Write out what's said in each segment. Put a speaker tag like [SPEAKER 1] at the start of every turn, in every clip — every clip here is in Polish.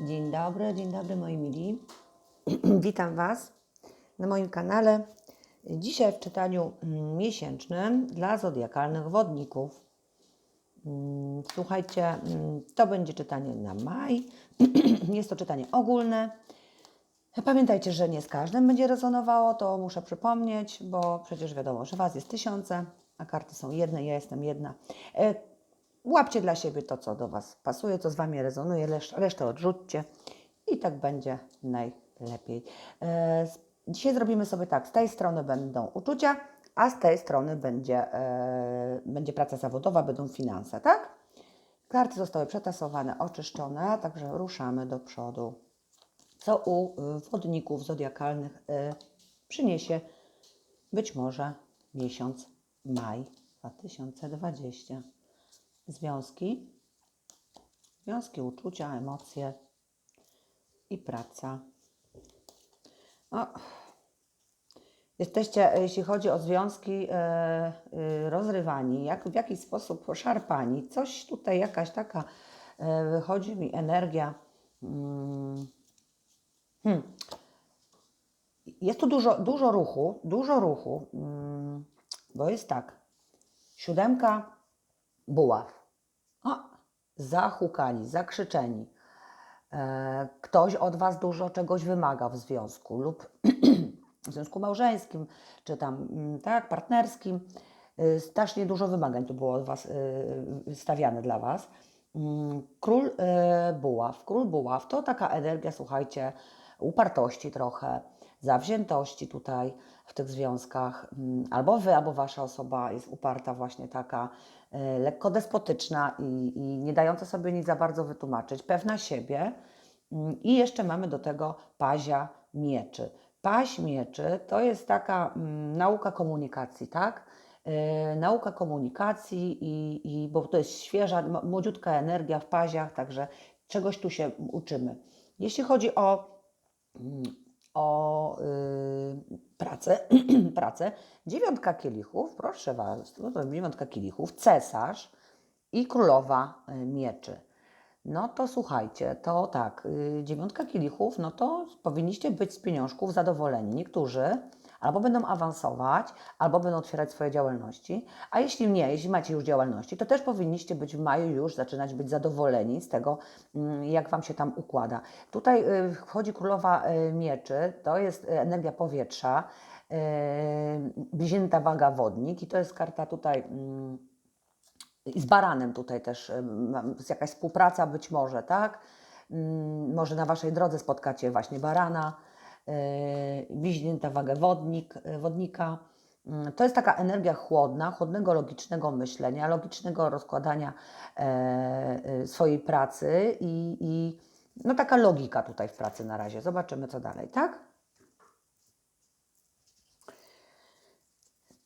[SPEAKER 1] Dzień dobry, dzień dobry moi mili. Witam Was na moim kanale. Dzisiaj w czytaniu mm, miesięcznym dla zodiakalnych wodników. Mm, Słuchajcie, mm, to będzie czytanie na maj. Jest to czytanie ogólne. Pamiętajcie, że nie z każdym będzie rezonowało, to muszę przypomnieć, bo przecież wiadomo, że Was jest tysiące, a karty są jedne, ja jestem jedna. E, Łapcie dla siebie to, co do Was pasuje, co z Wami rezonuje, resz- resztę odrzućcie i tak będzie najlepiej. E, Dzisiaj zrobimy sobie tak, z tej strony będą uczucia, a z tej strony będzie, e, będzie praca zawodowa, będą finanse, tak? Karty zostały przetasowane, oczyszczone, także ruszamy do przodu. Co u wodników zodiakalnych y, przyniesie być może miesiąc maj 2020. Związki, związki, uczucia, emocje i praca. O. Jesteście, jeśli chodzi o związki, e, e, rozrywani, jak, w jakiś sposób szarpani. Coś tutaj, jakaś taka e, wychodzi mi energia. Mm, hmm. Jest tu dużo, dużo ruchu, dużo ruchu, mm, bo jest tak. Siódemka buław. O, zahukani, zakrzyczeni. E, Ktoś od Was dużo czegoś wymaga w związku lub w związku małżeńskim, czy tam mm, tak, partnerskim. Y, Strasznie dużo wymagań tu było od Was y, stawiane dla Was. Mm, Król buław. Król buław to taka energia, słuchajcie, upartości trochę, zawziętości tutaj w tych związkach. Mm, Albo Wy, albo Wasza osoba jest uparta, właśnie taka y, lekko despotyczna i, i nie dająca sobie nic za bardzo wytłumaczyć, pewna siebie. Mm, I jeszcze mamy do tego pazia mieczy. Paź mieczy to jest taka mm, nauka komunikacji, tak? Yy, nauka komunikacji, i, i, bo to jest świeża, młodziutka energia w paziach, także czegoś tu się uczymy. Jeśli chodzi o, o yy, pracę, pracę, dziewiątka kielichów, proszę Was, no to dziewiątka kielichów, cesarz i królowa y, mieczy. No to słuchajcie, to tak, y, dziewiątka kielichów, no to powinniście być z pieniążków zadowoleni. Niektórzy albo będą awansować, albo będą otwierać swoje działalności, a jeśli nie, jeśli macie już działalności, to też powinniście być w maju już zaczynać być zadowoleni z tego, mm, jak Wam się tam układa. Tutaj y, wchodzi królowa y, mieczy, to jest y, energia powietrza, bliźnięta waga wodnik i to jest karta tutaj... mm, i z baranem tutaj też jakaś współpraca być może, tak? Mm, Może na Waszej drodze spotkacie właśnie barana, yy, bliźnięta wagę wodnik, y, wodnika. Mm, To jest taka energia chłodna, chłodnego logicznego myślenia, logicznego rozkładania e, swojej pracy i, i no taka logika tutaj w pracy na razie. Zobaczymy co dalej, tak?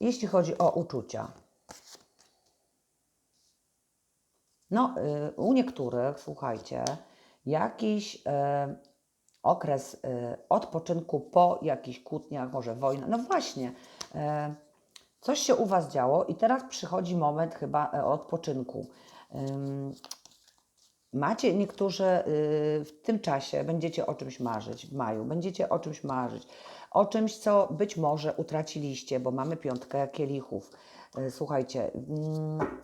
[SPEAKER 1] Jeśli chodzi o uczucia, No, y, u niektórych, słuchajcie, jakiś e, okres e, odpoczynku po jakichś kłótniach, może wojna. No właśnie, e, coś się u Was działo i teraz przychodzi moment chyba e, odpoczynku. Macie niektórzy y, w tym czasie, będziecie o czymś marzyć w maju, będziecie o czymś marzyć, o czymś, co być może utraciliście, bo mamy piątkę kielichów. Y, Słuchajcie, mm,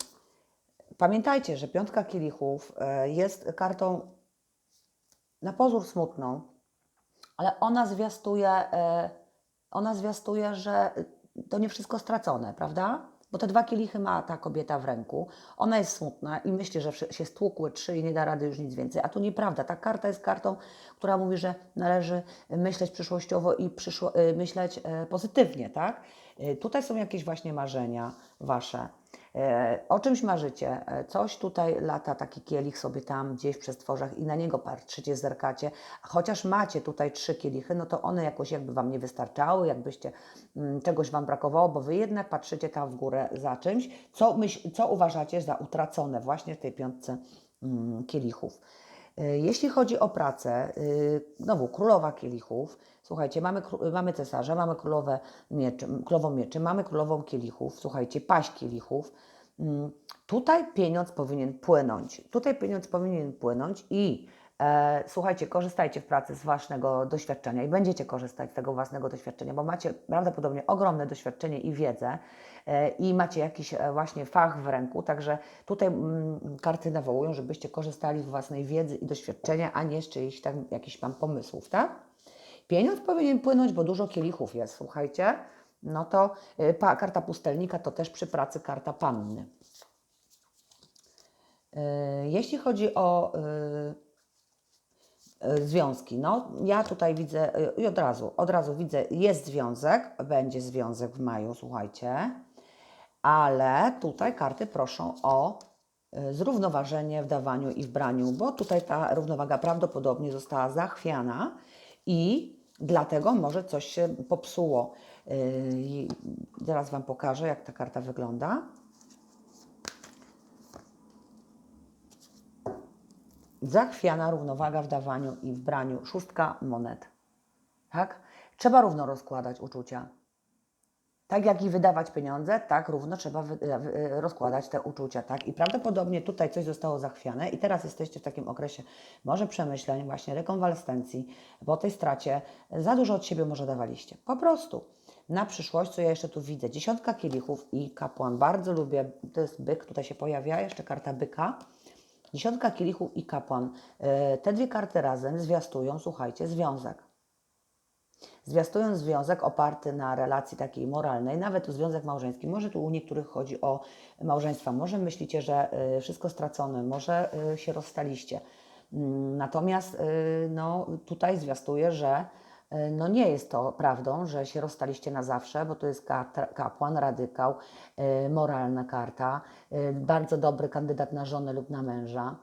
[SPEAKER 1] Pamiętajcie, że piątka kielichów e, jest kartą na pozór smutną, ale ona zwiastuje, e, ona zwiastuje, że to nie wszystko stracone, prawda? Bo te dwa kielichy ma ta kobieta w ręku. Ona jest smutna i myśli, że się stłukły trzy i nie da rady już nic więcej. A to nieprawda. Ta karta jest kartą, która mówi, że należy myśleć przyszłościowo i przyszło, y, myśleć e, pozytywnie, tak? Tutaj są jakieś właśnie marzenia wasze. E, O czymś marzycie, e, coś tutaj lata, taki kielich sobie tam gdzieś w przestworzach i na niego patrzycie, zerkacie. Chociaż macie tutaj trzy kielichy, no to one jakoś jakby Wam nie wystarczały, jakbyście mm, czegoś Wam brakowało, bo Wy jednak patrzycie tam w górę za czymś, co, myśl, co uważacie za utracone właśnie w tej piątce mm, kielichów. E, Jeśli chodzi o pracę, y, znowu królowa kielichów, słuchajcie, mamy, mamy cesarza, mamy królowę mieczy, królową mieczy, mamy królową kielichów, słuchajcie, paść kielichów. Mm, Tutaj pieniądz powinien płynąć. Tutaj pieniądz powinien płynąć i słuchajcie, korzystajcie w pracy z własnego doświadczenia i będziecie korzystać z tego własnego doświadczenia, bo macie prawdopodobnie ogromne doświadczenie i wiedzę e, i macie jakiś e, właśnie fach w ręku, także tutaj mm, karty nawołują, żebyście korzystali z własnej wiedzy i doświadczenia, a nie z czyichś tam jakichś tam pomysłów, tak? Pieniądz powinien płynąć, bo dużo kielichów jest, słuchajcie. No to pa, karta pustelnika to też przy pracy karta panny. Jeśli chodzi o związki, no ja tutaj widzę y, i od razu, od razu widzę, jest związek, będzie związek w maju, słuchajcie, ale tutaj karty proszą o y, zrównoważenie w dawaniu i w braniu, bo tutaj ta równowaga prawdopodobnie została zachwiana i dlatego może coś się popsuło. Yy, Zaraz Wam pokażę, jak ta karta wygląda. Zachwiana równowaga w dawaniu i w braniu. Szóstka monet. Tak? Trzeba równo rozkładać uczucia. Tak jak i wydawać pieniądze, tak równo trzeba wy, wy, rozkładać te uczucia, tak? I prawdopodobnie tutaj coś zostało zachwiane i teraz jesteście w takim okresie może przemyśleń, właśnie rekonwalescencji, po tej stracie za dużo od siebie może dawaliście. Po prostu. Na przyszłość, co ja jeszcze tu widzę? Dziesiątka kielichów i kapłan. Bardzo lubię, to jest byk, tutaj się pojawia, jeszcze karta byka. Dziesiątka kielichów i kapłan. E, Te dwie karty razem zwiastują, słuchajcie, związek. Zwiastując związek oparty na relacji takiej moralnej, nawet związek małżeński, może tu u niektórych chodzi o małżeństwa, może myślicie, że y, wszystko stracone, może y, się rozstaliście. Mm, Natomiast no, tutaj zwiastuje, że no nie jest to prawdą, że się rozstaliście na zawsze, bo to jest kapłan, radykał, y, moralna karta, y, bardzo dobry kandydat na żonę lub na męża.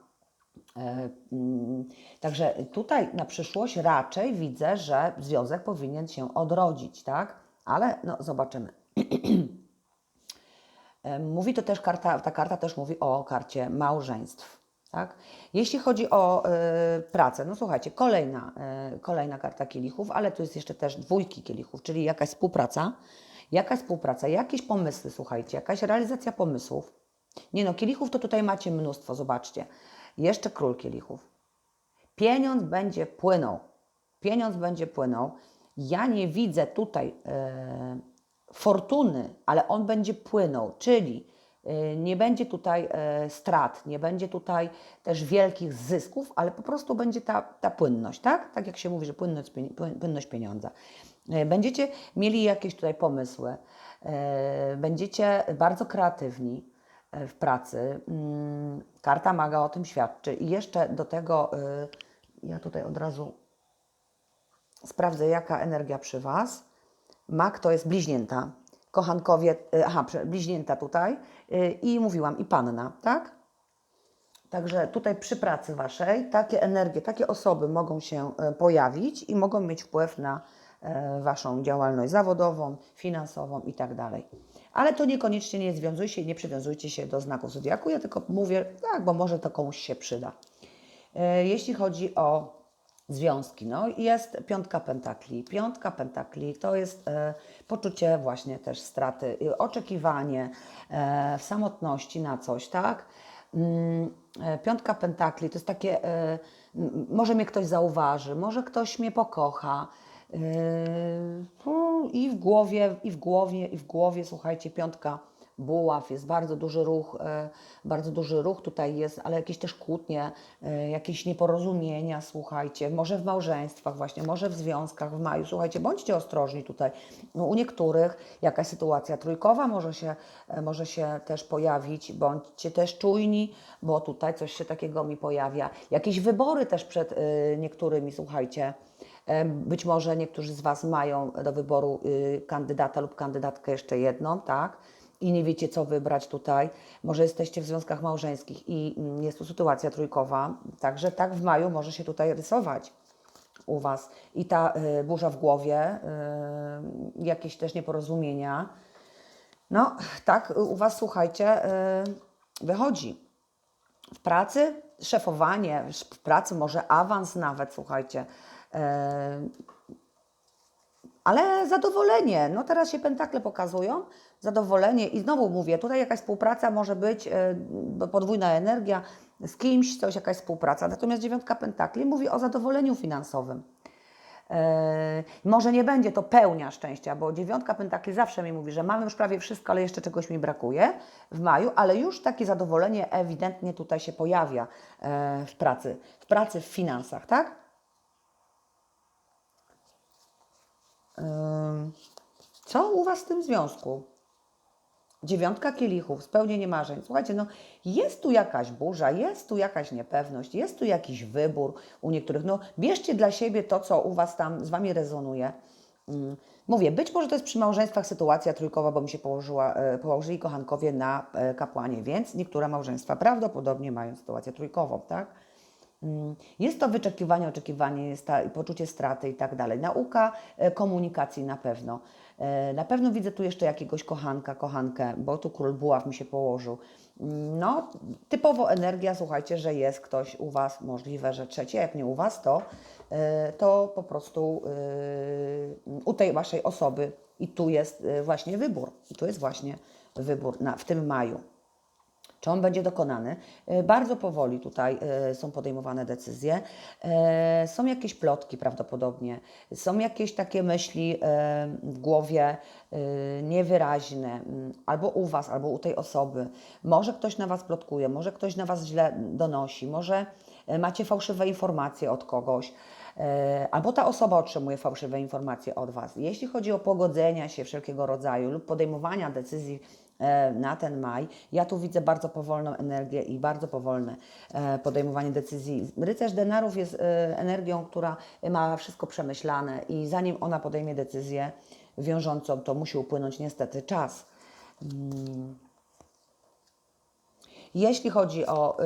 [SPEAKER 1] E, mm, Także tutaj na przyszłość raczej widzę, że związek powinien się odrodzić, tak? Ale no, zobaczymy. E, Mówi to też karta, ta karta też mówi o karcie małżeństw. Tak? Jeśli chodzi o e, pracę, no słuchajcie, kolejna, e, kolejna karta kielichów, ale tu jest jeszcze też dwójki kielichów, czyli jakaś współpraca, jakaś współpraca, jakieś pomysły, słuchajcie, jakaś realizacja pomysłów. Nie no, kielichów to tutaj macie mnóstwo, zobaczcie. Jeszcze król kielichów. Pieniądz będzie płynął. Pieniądz będzie płynął. Ja nie widzę tutaj e, fortuny, ale on będzie płynął, czyli nie będzie tutaj e, strat, nie będzie tutaj też wielkich zysków, ale po prostu będzie ta, ta płynność, tak? Tak jak się mówi, że płynność, płynność pieniądza. E, Będziecie mieli jakieś tutaj pomysły, e, będziecie bardzo kreatywni e, w pracy. Mm, Karta maga o tym świadczy. I jeszcze do tego, e, ja tutaj od razu sprawdzę, jaka energia przy Was. Mag to jest bliźnięta. Kochankowie, e, aha, bliźnięta tutaj. e, I mówiłam, i panna, tak? Także tutaj przy pracy Waszej takie energie, takie osoby mogą się e, pojawić i mogą mieć wpływ na Waszą działalność zawodową, finansową i tak dalej. Ale to niekoniecznie nie związuje się i nie przywiązujcie się do znaków zodiaku. Ja tylko mówię, tak, bo może to komuś się przyda. Jeśli chodzi o związki, no jest piątka pentakli. Piątka pentakli to jest e, poczucie właśnie też straty, y, oczekiwanie e, w samotności na coś, tak? Mm, e, Piątka pentakli to jest takie, e, może mnie ktoś zauważy, może ktoś mnie pokocha. No I w głowie, i w głowie, i w głowie, słuchajcie, piątka buław, jest bardzo duży ruch, e, bardzo duży ruch tutaj jest, ale jakieś też kłótnie, e, jakieś nieporozumienia, słuchajcie, może w małżeństwach właśnie, może w związkach w maju, słuchajcie, bądźcie ostrożni tutaj. No, u niektórych jakaś sytuacja trójkowa może się, e, może się też pojawić, bądźcie też czujni, bo tutaj coś się takiego mi pojawia. Jakieś wybory też przed niektórymi, słuchajcie, Być może niektórzy z Was mają do wyboru y, kandydata lub kandydatkę jeszcze jedną, tak? I nie wiecie, co wybrać tutaj. Może jesteście w związkach małżeńskich i mm, jest tu sytuacja trójkowa. Także tak w maju może się tutaj rysować u Was. I ta y, burza w głowie, y, jakieś też nieporozumienia. No, tak, u Was, słuchajcie, y, wychodzi w pracy szefowanie, w pracy może awans nawet, słuchajcie. E, ale zadowolenie. No teraz się pentakle pokazują, zadowolenie i znowu mówię, tutaj jakaś współpraca może być, e, podwójna energia, z kimś coś, jakaś współpraca. Natomiast dziewiątka pentakli mówi o zadowoleniu finansowym. E, Może nie będzie to pełnia szczęścia, bo dziewiątka pentakli zawsze mi mówi, że mamy już prawie wszystko, ale jeszcze czegoś mi brakuje w maju, ale już takie zadowolenie ewidentnie tutaj się pojawia e, w pracy, w pracy, w finansach, tak? Co u Was w tym związku? Dziewiątka kielichów, spełnienie marzeń. Słuchajcie, no jest tu jakaś burza, jest tu jakaś niepewność, jest tu jakiś wybór u niektórych. No bierzcie dla siebie to, co u Was tam z Wami rezonuje. Mm, Mówię, być może to jest przy małżeństwach sytuacja trójkowa, bo mi się położyła, e, położyli kochankowie na e, kapłanie, więc niektóre małżeństwa prawdopodobnie mają sytuację trójkową, tak? Mm, Jest to wyczekiwanie, oczekiwanie, jest ta, poczucie straty i tak dalej. Nauka e, komunikacji na pewno. E, Na pewno widzę tu jeszcze jakiegoś kochanka, kochankę, bo tu król buław mi się położył. Mm, No, typowo energia, słuchajcie, że jest ktoś u Was, możliwe, że trzecie, jak nie u Was, to, e, to po prostu e, u tej Waszej osoby i tu jest właśnie wybór. I tu jest właśnie wybór na, w tym maju. Czy on będzie dokonany? E, Bardzo powoli tutaj e, są podejmowane decyzje. E, Są jakieś plotki prawdopodobnie, są jakieś takie myśli w głowie niewyraźne, mm, albo u Was, albo u tej osoby. Może ktoś na Was plotkuje, może ktoś na Was źle donosi, może macie fałszywe informacje od kogoś. E, Albo ta osoba otrzymuje fałszywe informacje od Was. Jeśli chodzi o pogodzenia się wszelkiego rodzaju lub podejmowania decyzji e, na ten maj, ja tu widzę bardzo powolną energię i bardzo powolne e, podejmowanie decyzji. Rycerz denarów jest energią, która ma wszystko przemyślane i zanim ona podejmie decyzję wiążącą, to musi upłynąć niestety czas. Jeśli chodzi o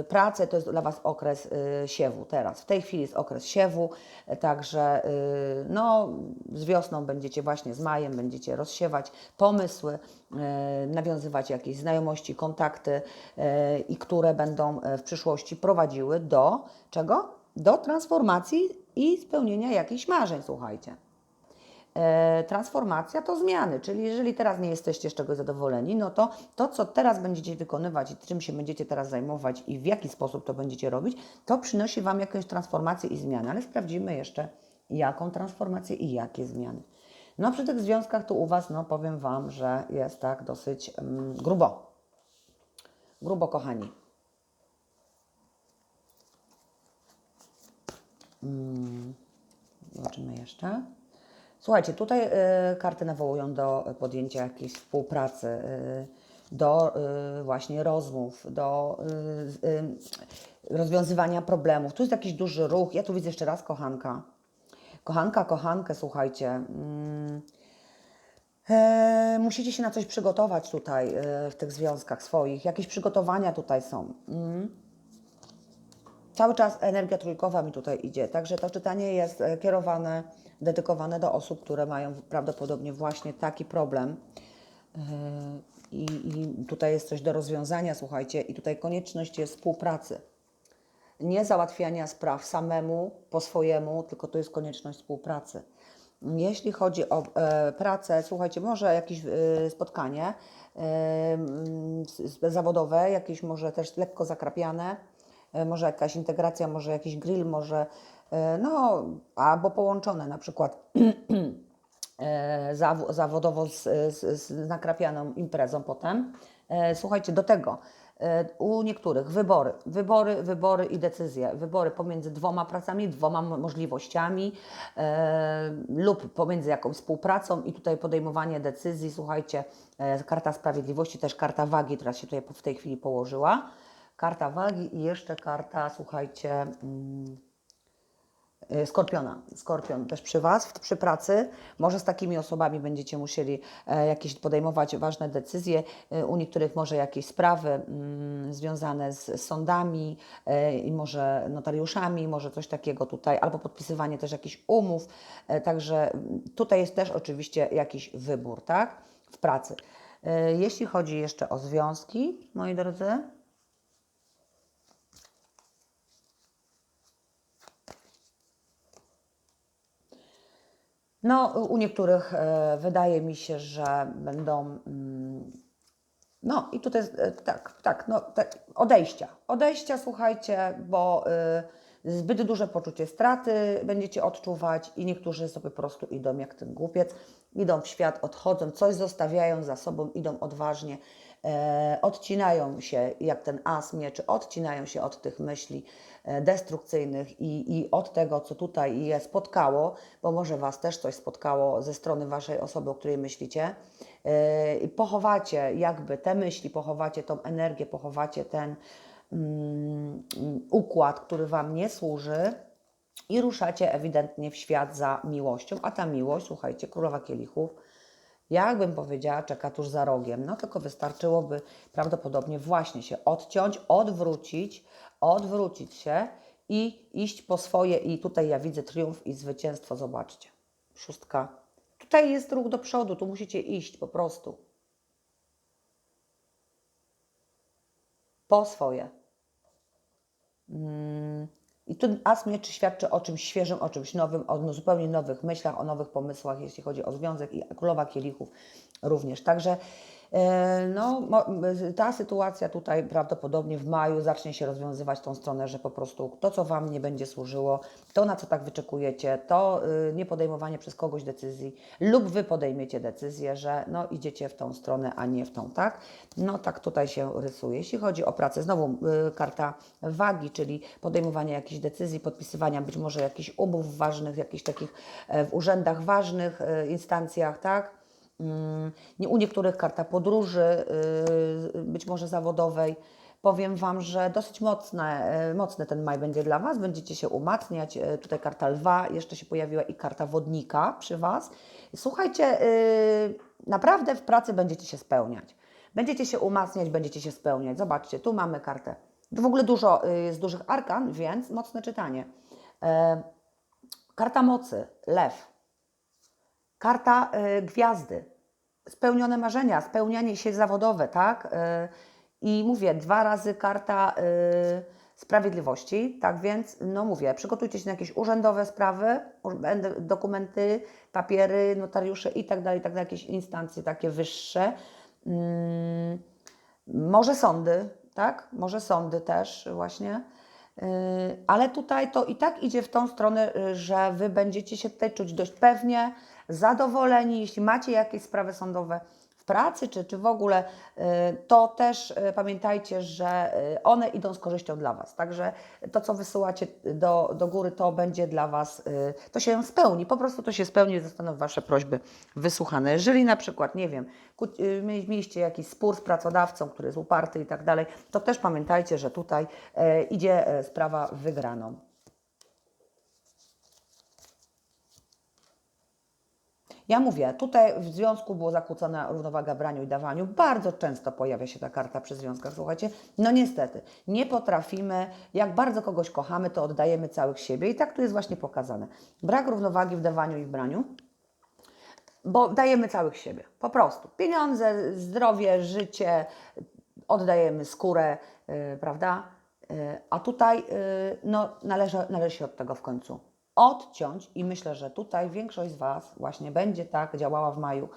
[SPEAKER 1] y, pracę, to jest dla Was okres y, siewu teraz. W tej chwili jest okres siewu, y, także y, no, z wiosną będziecie właśnie, z majem będziecie rozsiewać pomysły, y, nawiązywać jakieś znajomości, kontakty y, i które będą w przyszłości prowadziły do czego? Do transformacji i spełnienia jakichś marzeń, słuchajcie. E, transformacja to zmiany, czyli jeżeli teraz nie jesteście z czegoś zadowoleni, no to to, co teraz będziecie wykonywać i czym się będziecie teraz zajmować i w jaki sposób to będziecie robić, to przynosi Wam jakąś transformację i zmianę, ale sprawdzimy jeszcze, jaką transformację i jakie zmiany. No przy tych związkach tu u Was, no powiem Wam, że jest tak dosyć mm, grubo. Grubo, kochani. Mm, Zobaczymy jeszcze. Słuchajcie, tutaj y, karty nawołują do podjęcia jakiejś współpracy, y, do y, właśnie rozmów, do rozwiązywania problemów. Tu jest jakiś duży ruch. Ja tu widzę jeszcze raz kochanka. Kochanka, kochankę, słuchajcie. Mm, e, musicie się na coś przygotować tutaj w tych związkach swoich. Jakieś przygotowania tutaj są. Mm. Cały czas energia trójkowa mi tutaj idzie, także to czytanie jest e, kierowane, dedykowane do osób, które mają prawdopodobnie właśnie taki problem. Yy, I, I tutaj jest coś do rozwiązania, słuchajcie, i tutaj konieczność jest współpracy. Nie załatwiania spraw samemu, po swojemu, tylko to jest konieczność współpracy. Jeśli chodzi o e, pracę, słuchajcie, może jakieś e, spotkanie e, zawodowe, jakieś może też lekko zakrapiane, e, może jakaś integracja, może jakiś grill, może e, no, albo połączone na przykład e, zaw- zawodowo z, z, z nakrapianą imprezą potem. E, Słuchajcie, do tego e, u niektórych wybory, wybory, wybory i decyzje, wybory pomiędzy dwoma pracami, dwoma mo- możliwościami e, lub pomiędzy jakąś współpracą i tutaj podejmowanie decyzji. Słuchajcie, e, karta sprawiedliwości, też karta wagi, która się tutaj w tej chwili położyła. Karta wagi i jeszcze karta, słuchajcie, mm, Y, Skorpiona. Skorpion też przy Was, przy pracy. Może z takimi osobami będziecie musieli e, jakieś podejmować ważne decyzje. E, U niektórych może jakieś sprawy mm, związane z sądami e, i może notariuszami, może coś takiego tutaj, albo podpisywanie też jakichś umów. Także mm, tutaj jest też oczywiście jakiś wybór, tak? W pracy. Jeśli chodzi jeszcze o związki, moi drodzy, No, u niektórych e, wydaje mi się, że będą. Mm, no i tutaj e, tak, tak, no, tak, odejścia. Odejścia, słuchajcie, bo y, zbyt duże poczucie straty będziecie odczuwać i niektórzy sobie po prostu idą jak ten głupiec, idą w świat, odchodzą, coś zostawiają za sobą, idą odważnie, e, odcinają się jak ten as mieczy, odcinają się od tych myśli e, destrukcyjnych i, i od tego, co tutaj je spotkało, bo może Was też coś spotkało ze strony Waszej osoby, o której myślicie. E, pochowacie jakby te myśli, pochowacie tą energię, pochowacie ten mm, układ, który Wam nie służy i ruszacie ewidentnie w świat za miłością, a ta miłość, słuchajcie, królowa kielichów, jakbym powiedziała, czeka tuż za rogiem. No tylko wystarczyłoby prawdopodobnie właśnie się odciąć, odwrócić, odwrócić się i iść po swoje. I tutaj ja widzę triumf i zwycięstwo, zobaczcie. Szóstka. Tutaj jest ruch do przodu, tu musicie iść po prostu. Po swoje. Mm. I tu as mieczy świadczy o czymś świeżym, o czymś nowym, o no, zupełnie nowych myślach, o nowych pomysłach, jeśli chodzi o związek i królowa kielichów również. Także no, mo- ta sytuacja tutaj prawdopodobnie w maju zacznie się rozwiązywać tą stronę, że po prostu to, co Wam nie będzie służyło, to, na co tak wyczekujecie, to y, nie podejmowanie przez kogoś decyzji lub Wy podejmiecie decyzję, że no, idziecie w tą stronę, a nie w tą, tak? No tak tutaj się rysuje. Jeśli chodzi o pracę, znowu y, karta wagi, czyli podejmowanie jakichś decyzji, podpisywania być może jakichś umów ważnych, jakichś takich e, w urzędach ważnych, e, instancjach, tak? Mm, u niektórych karta podróży, y, być może zawodowej. Powiem Wam, że dosyć mocne, y, mocny ten maj będzie dla Was. Będziecie się umacniać. Y, Tutaj karta lwa, jeszcze się pojawiła i karta wodnika przy Was. Słuchajcie, naprawdę w pracy będziecie się spełniać. Będziecie się umacniać, będziecie się spełniać. Zobaczcie, tu mamy kartę. W ogóle dużo jest dużych arkan, więc mocne czytanie. E, Karta mocy, lew. Karta y, gwiazdy, spełnione marzenia, spełnianie się zawodowe, tak? Y, I mówię, dwa razy karta y, sprawiedliwości, tak więc, no mówię, przygotujcie się na jakieś urzędowe sprawy, dokumenty, papiery, notariusze i tak dalej, tak dalej, jakieś instancje takie wyższe. Mm, może sądy, tak? Może sądy też właśnie. Ale tutaj to i tak idzie w tą stronę, y, że Wy będziecie się tutaj czuć dość pewnie, zadowoleni, jeśli macie jakieś sprawy sądowe w pracy, czy, czy w ogóle, y, to też y, pamiętajcie, że y, one idą z korzyścią dla Was. Także to, co wysyłacie do, do góry, to będzie dla Was, to się spełni, po prostu to się spełni zostaną Wasze prośby wysłuchane. Jeżeli na przykład, nie wiem, mieliście jakiś spór z pracodawcą, który jest uparty i tak dalej, to też pamiętajcie, że tutaj idzie sprawa wygraną. Ja mówię, tutaj w związku było zakłócona równowaga w braniu i dawaniu. Bardzo często pojawia się ta karta przy związkach, słuchajcie. No niestety, nie potrafimy, jak bardzo kogoś kochamy, to oddajemy całych siebie i tak tu jest właśnie pokazane. Brak równowagi w dawaniu i w braniu bo dajemy całych siebie, po prostu. Pieniądze, zdrowie, życie, oddajemy skórę, yy, prawda? Yy, a tutaj yy, no, należy, należy się od tego w końcu odciąć i myślę, że tutaj większość z Was właśnie będzie tak działała w maju,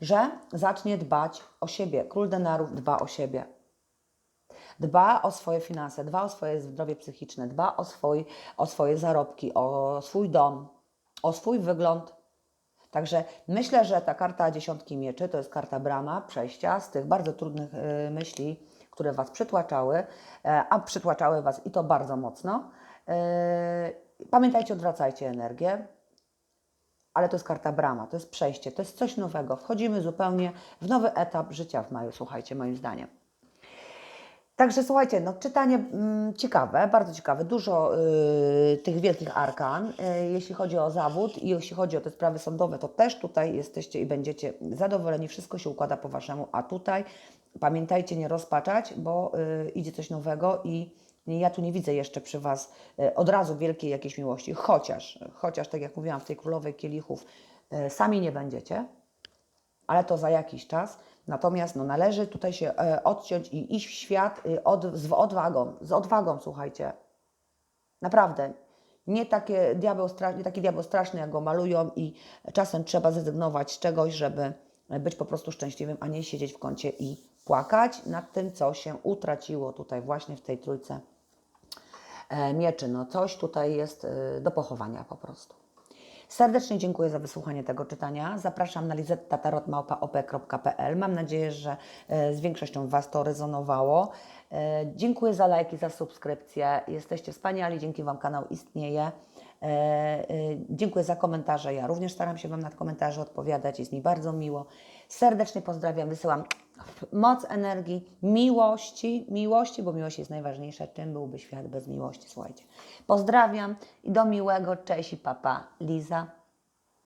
[SPEAKER 1] że zacznie dbać o siebie. Król denarów dba o siebie. Dba o swoje finanse, dba o swoje zdrowie psychiczne, dba o, swój, o swoje zarobki, o swój dom, o swój wygląd, Także myślę, że ta karta dziesiątki mieczy to jest karta brama, przejścia z tych bardzo trudnych y, myśli, które Was przytłaczały, e, a przytłaczały Was i to bardzo mocno. Pamiętajcie, odwracajcie energię, ale to jest karta brama, to jest przejście, to jest coś nowego. Wchodzimy zupełnie w nowy etap życia w maju, słuchajcie, moim zdaniem. Także słuchajcie, no czytanie mm, ciekawe, bardzo ciekawe, dużo y, tych wielkich arkan. Y, jeśli chodzi o zawód i jeśli chodzi o te sprawy sądowe, to też tutaj jesteście i będziecie zadowoleni, wszystko się układa po waszemu, a tutaj pamiętajcie nie rozpaczać, bo y, idzie coś nowego i ja tu nie widzę jeszcze przy Was y, od razu wielkiej jakiejś miłości, chociaż, chociaż tak jak mówiłam w tej królowej kielichów, y, sami nie będziecie, ale to za jakiś czas. Natomiast no, należy tutaj się e, odciąć i iść w świat od, z odwagą, z odwagą, słuchajcie. Naprawdę. nie, takie diabeł, nie taki diabeł straszny, jak go malują i czasem trzeba zrezygnować z czegoś, żeby być po prostu szczęśliwym, a nie siedzieć w kącie i płakać nad tym, co się utraciło tutaj właśnie w tej trójce e, mieczy. No coś tutaj jest e, do pochowania po prostu. Serdecznie dziękuję za wysłuchanie tego czytania. Zapraszam na lizettatarotmałpa.op.pl. Mam nadzieję, że e, z większością Was to rezonowało. E, Dziękuję za lajki, za subskrypcję. Jesteście wspaniali, dzięki Wam kanał istnieje. E, e, Dziękuję za komentarze. Ja również staram się Wam na komentarze odpowiadać. Jest mi bardzo miło. Serdecznie pozdrawiam, wysyłam moc energii, miłości, miłości, bo miłość jest najważniejsza. Czym byłby świat bez miłości? Słuchajcie. Pozdrawiam i do miłego. Cześć i papa. Liza.